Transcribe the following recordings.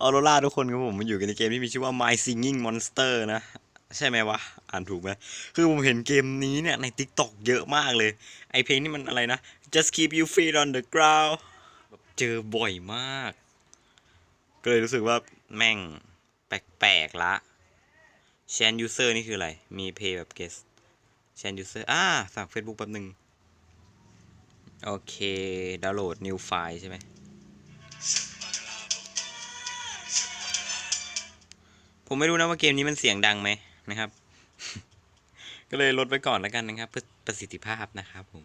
ออโรราทุกคนครับผมมันอยู่กันในเกมที่มีชื่อว่า My Singing Monster นะ ใช่ไหมวะ อ่านถูกไหมคือผมเห็นเกมนี้เนี่ย ใน TikTok เยอะมากเลย ไอเพลงนี่มันอะไรนะ Just keep you feet on the ground แบบเจอบ่อยมาก ก็เลยรู้สึกว่าแม่งแปลกๆละ c h a n user นี่คืออะไร มีเพย์แบบ guest c h a n user อ่าสั่ง Facebook แป๊บหนึ่งโอเค ดาวน์โหลด new file ใช่ไหม ผมไม่รู้นะว่าเกมนี้มันเสียงดังไหมนะครับ ก็เลยลดไปก่อนแล้วกันนะครับ เพื่อประสิทธิภาพนะครับผม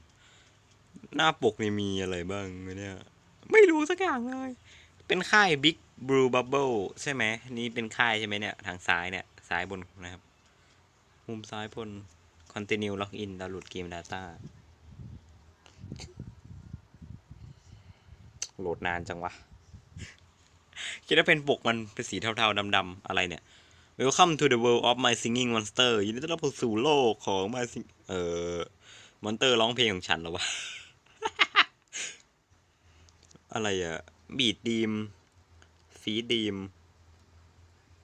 หน้าปกนี่มีอะไรบ้างเนี่ย ไม่รู้สักอย่างเลย เป็นค่าย Big Blue Bubble ใช่ไหม นี่เป็นค่ายใช่ไหมเนี่ย ทางซ้ายเนี่ย ซ้ายบนนะครับ มุมซ้ายบน Continue Login ดาวน์โหลดเกม Data โหลดนานจังวะ คิดว่าเป็นปกมันเป็นสีเทาๆดำๆอะไรเนี่ย Welcome to the world of my singing monster ยินดีต้อนรับสู่โลกของ my sing เอ่อมอนเตอร์ร้องเพลงของฉันหรอวะ อะไรอะบีดดีมฟีดดีม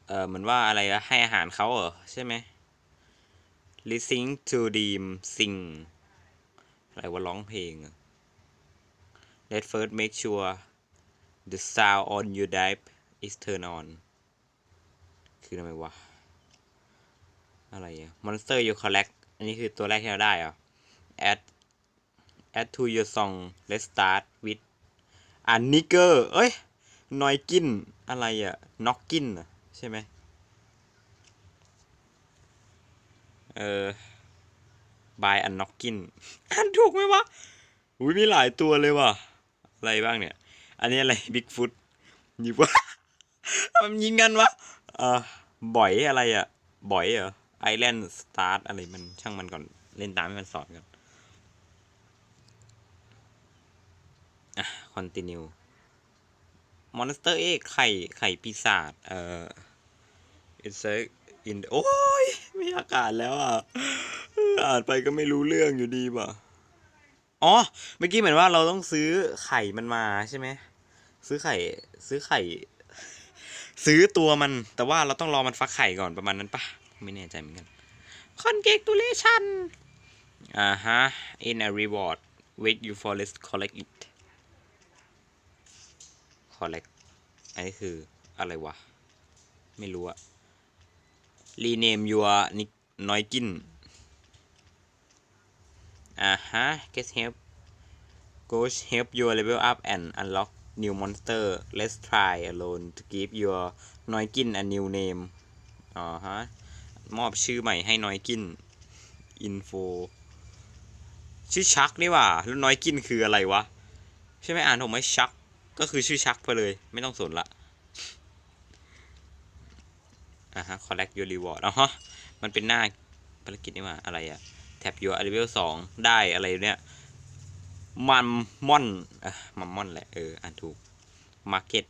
เอ่อ เหมือนว่าอะไรอะให้อาหารเขาเหรอ ใช่ไหม listening to them sing อะไรว่าร้องเพลง Let first make sure the sound on your dive is turned on คือทำไมวะ อะไรอะ monster you collect อันนี้คือตัวแรกที่เราได้เหรอ add add to your song let's start with อ่าน nigger เอ้ยนอยกิน อะไรอะน็อกกินอะใช่ไหมเออ by a knockin อ่านถูกไหมวะ อุ้ยมีหลายตัวเลยว่ะ อะไรบ้างเนี่ย อันนี้อะไรบิ๊กฟุตยิงวะมันยิงกันวะ เออบ่อยอะไรอะ บ่อยเหรอไอแลนด์สตาร์ทอะไรมันช่างมันก่อนเล่นตามให้มันสอนก่อนอะคอนติเนียมอนสเตอร์เอ็กไข่ไข่ปีศาจเอ่อ insect in โอ้ยไม่อากานแล้วอะอ่านไปก็ไม่รู้เรื่องอยู่ดีว่ะอ๋อเมื่อกี้เหมือนว่าเราต้องซื้อไข่มันมาใช่ไหมซื้อไข่ ซื้อไข่ ซื้อตัวมันแต่ว่าเราต้องรอมันฟักไข่ก่อนประมาณนั้นปะไม่แน่ใจเหมือนกัน congratulation อ่าฮะ in a reward wait you for let's collect it collect อันนี้คืออะไรวะ ไม่รู้อะ rename your nick น้อยกินอ่าฮะ get help Coach help your level up and unlock new monster let's try alone to give your น้อยกิน a new name อ๋อฮะ มอบชื่อใหม่ให้น้อยกิน info ชื่อชักนี่ว่าแล้วน้อยกินคืออะไรวะ ใช่ไหมอ่านถูกไหมชัก ก็คือชื่อชักไปเลย ไม่ต้องสนละอ่าฮะ collect your reward อ๋อฮะ มันเป็นหน้าภารกิจนี่ว่าอะไรอะแท็บ your level สองได้อะไรเนี่ย มันม่อนอะมันม่อนแหละเอออ่านถูก market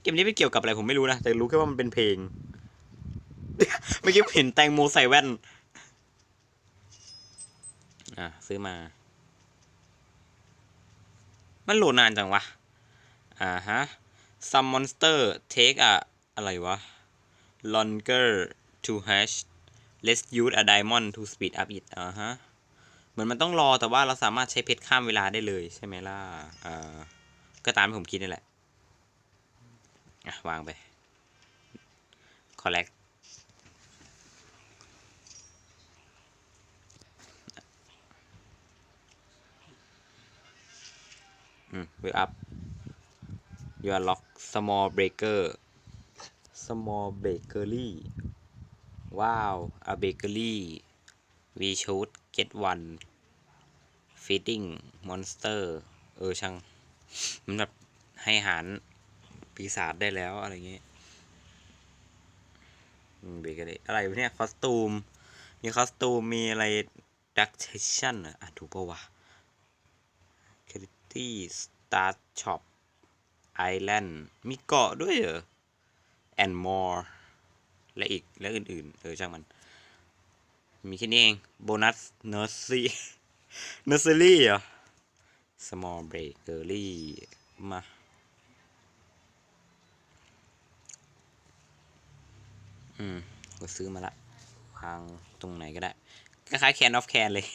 เกมนี้ไม่เกี่ยวกับอะไรผมไม่รู้นะ แต่รู้แค่ว่ามันเป็นเพลง เมื่อกี้เห็นแตงโมใส่แว่น อะ ซื้อมา มันโหลดนานจังวะ อ่าฮะ some monster take อะอะไรวะ longer to hatch let's use a diamond to speed up it อ่าฮะ เหมือนมันต้องรอแต่ว่าเราสามารถใช้เพชรข้ามเวลาได้เลยใช่ไหมล่ะเอ่อก็ตามที่ผมคิดนี่แหละอะวางไป collect อืม wake up you unlock small breaker small bakery ว้าว a bakery we should get one feeding monster เออช่างมันแบบให้หารปีศาจได้แล้วอะไรเงี้ยเบเกอรี่อะไรวะเนี่ยคอสตูม มีคอสตูม มีอะไรดักเทชั่นอะถูกปะวะ c r i t y Star Shop Island มีเกาะด้วยเหรอ and more และอีก และอื่น ๆ เออ ช่างมัน มีแค่นี้เอง โบนัส เนอร์ซี่ เนสซอรี่เหรอ small bakery มา อืมก็ซื้อมาละวางตรงไหนก็ได้คล้ายๆ can of can เลย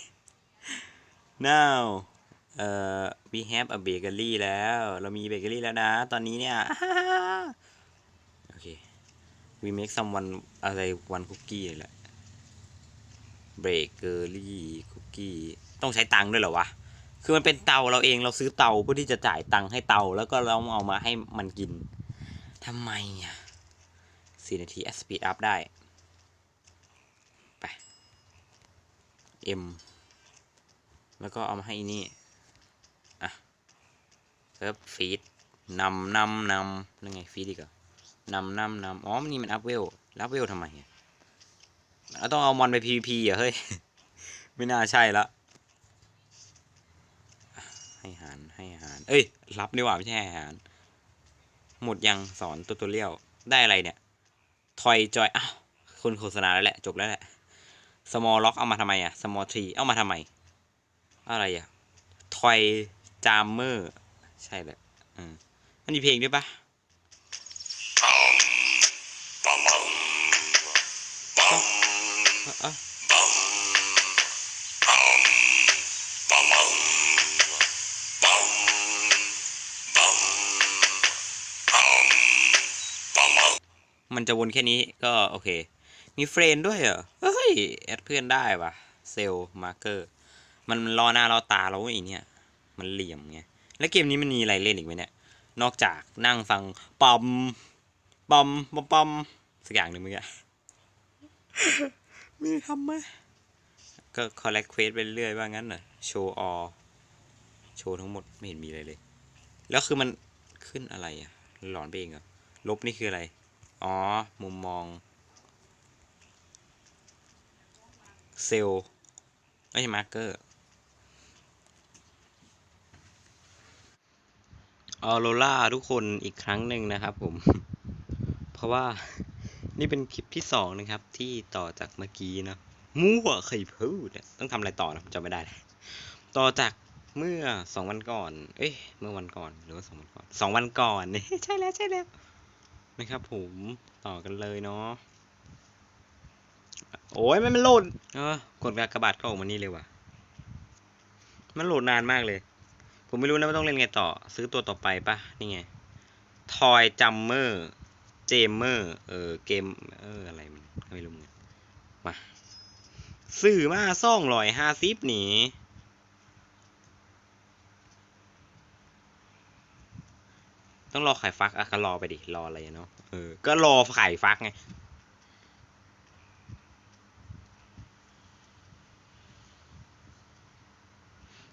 now เอ่อ we have a bakery แล้ว เรามีเบเกอรี่แล้วนะ ตอนนี้เนี่ยโอเค we make someone อะไร one cookie เลยแหละเบเกอรี่คุกกี้ ต้องใช้ตังค์ด้วยเหรอวะ คือมันเป็นเตาเราเองเราซื้อเตาเพื่อที่จะจ่ายตังค์ให้เตาแล้วก็เราเอามาให้มันกินทำไมอะสี่นาที speed up ได้ ไป M แล้วก็เอามาให้นี่ อะเซิร์ฟฟีดนำนำนำนั่นไงฟีดอีกเหรอนำนำนำอ๋อนี่มันอัพเวลอัพเวลทำไมอะเราต้องเอามอนไป PVP เหรอเฮ้ย ไม่น่าใช่ละให้อาหารให้อาหาร เอ้ย รับดีกว่าไม่ใช่ให้อาหาร หมดยังสอนตัวตัวเลี้ยวได้อะไรเนี่ย ทอยจอยอ้าวคนโฆษณาแล้วแหละจบแล้วแหละ small lock เอามาทำไมอะ small tree เอามาทำไม อะไรอะทอยจามเมอร์ ใช่แหละอืมมันมีเพลงด้วยปะเอ้าเอ้ มันจะวนแค่นี้ก็โอเค มีเฟรนด์ด้วยเหรอ เฮ้ย แอดเพื่อนได้ปะเซลมาร์เกอร์ มันรอหน้ารอตาเราไอ้เนี่ย มันเหลี่ยมไง แล้วเกมนี้มันมีอะไรเล่นอีกไหมเนี่ย นอกจากนั่งฟังปอมปอมปอมปอมสักอย่างหนึ่งมื่อกี้มีทำไหมก็คอลเลกเควสไปเรื่อยว่างั้นเหรอโชว์ออโชว์ทั้งหมดไม่เห็นมีอะไรเลย แล้วคือมันขึ้นอะไรอะหลอนไปเองเหรอลบนี่คืออะไร อ๋อ มุมมอง เซลล์ไม่ใช่มาร์เกอร์ออโรล่าทุกคนอีกครั้งหนึ่งนะครับผม เพราะว่านี่เป็นคลิปที่สองนะครับ ที่ต่อจากเมื่อกี้นะมั่วเคยพูดต้องทำอะไรต่อนะผมจำไม่ได้ ต่อจากเมื่อสองวันก่อน เอ้ย เมื่อวันก่อนหรือว่าสองวันก่อนสองวันก่อนนี่ใช่แล้วใช่แล้ว นะครับผมต่อกันเลยเนาะโอ้ยมันมันโหลดเออกดกากบาทก็ออกมานี่เลยว่ะ มันโหลดนานมากเลย ผมไม่รู้นะว่าต้องเล่นไงต่อ ซื้อตัวต่อไปปะนี่ไงทอยจัมเมอร์เจมเมอร์เออเกมเอออะไรมันไม่รู้เหมือนมาซื้อมาซ่องลอยห้าสิบหนี ต้องรอไข่ฟักอะก็รอไปดิ รออะไรเนาะ เออ ก็รอไข่ฟักไง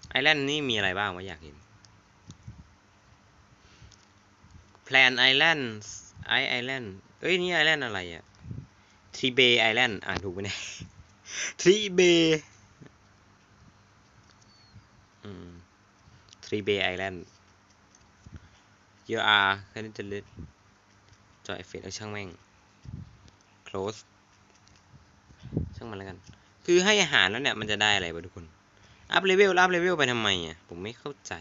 ไอแลนด์นี่มีอะไรบ้างวะอยากเห็น แพลนไอแลนด์ไอไอแลนด์เอ้ย นี่ไอแลนด์อะไรอะทรีเบย์ไอแลนด์อ่านถูกไหมเนี่ยทรีเบย์อืมทรีเบย์ไอแลนด์ QR แค่นี้จะเล็ดจอยเฟสเอาช่างแม่ง close ช่างมันแล้วกัน คือให้อาหารแล้วเนี่ย มันจะได้อะไรบ้างทุกคน อัพเลเวล อัพเลเวลไปทำไมอะ ผมไม่เข้าใจ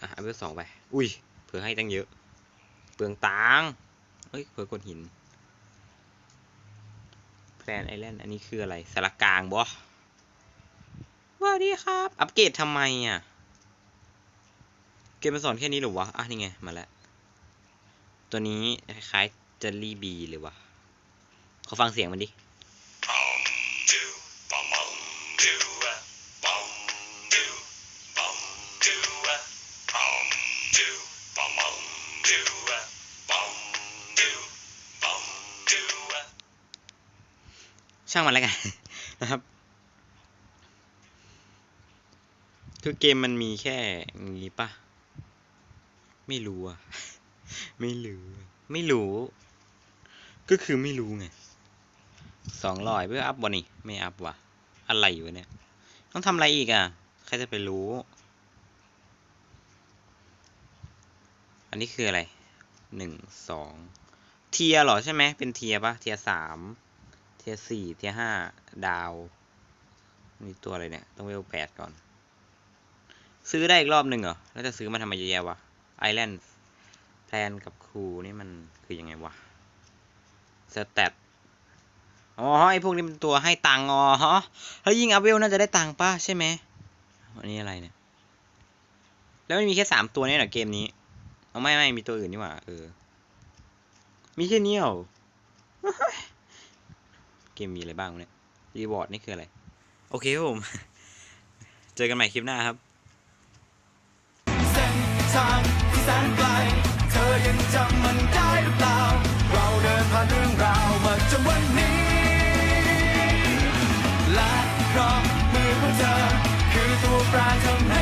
อะ อัพเลเวลสองไป อุ้ย เผื่อให้ตั้งเยอะ เปลืองตังเฮ้ย เผื่อกดหินแพลนไอแลนด์อันนี้คืออะไรสารกลางบอสว่าดีครับ อัปเกรดทำไมอะ เกมมาสอนแค่นี้หรือวะ อะนี่ไง มาแล้ว ตัวนี้คล้ายเจลลี่บีเลยวะเขอฟังเสียงมันดิ ช่างมันแล้วกัน นะครับ คือเกมมันมีแค่อย่างนี้ปะ ไม่รู้อะไม่รู้อไม่รู้ ก็คือไม่รู้ไงสองร้อยเพื่ออัพวะนี่ไม่อัพวะอะไรวะเนี่ย ต้องทำอะไรอีกอะใครจะไปรู้ อันนี้คืออะไรหนึ่งสองเทียหรอใช่ไหมเป็นเทียปะเทียสามเทียสี่เทียห้าดาวนี่ตัวอะไรเนี่ย ต้องเวลแปดก่อน ซื้อได้อีกรอบหนึ่งเหรอ แล้วจะซื้อมาทำไมเยอะแยะวะ ไอแลนด์แพลนกับครูนี่มันคือยังไงวะสแตทอ๋อไอพวกนี้มันตัวให้ตังค์อ๋อฮะแล้วยิงอัพเวลน่าจะได้ตังค์ป่ะใช่ไหมอันนี้อะไรเนี่ย แล้วมันมีแค่สามตัวเนี่ยเหรอเกมนี้เอาไม่ไม่มีตัวอื่นนี่หว่าเออ มีแค่นี้เหรอเกมมีอะไรบ้างเนี่ยรีวอร์ดนี่คืออะไร โอเคครับผม เจอกันใหม่คลิปหน้าครับ ที่แสนไกล เธอยังจำมันได้หรือเปล่า เราเดินผ่านเรื่องราวมาจนวันนี้ และเพราะมือของเธอ คือตัวแปรทำให้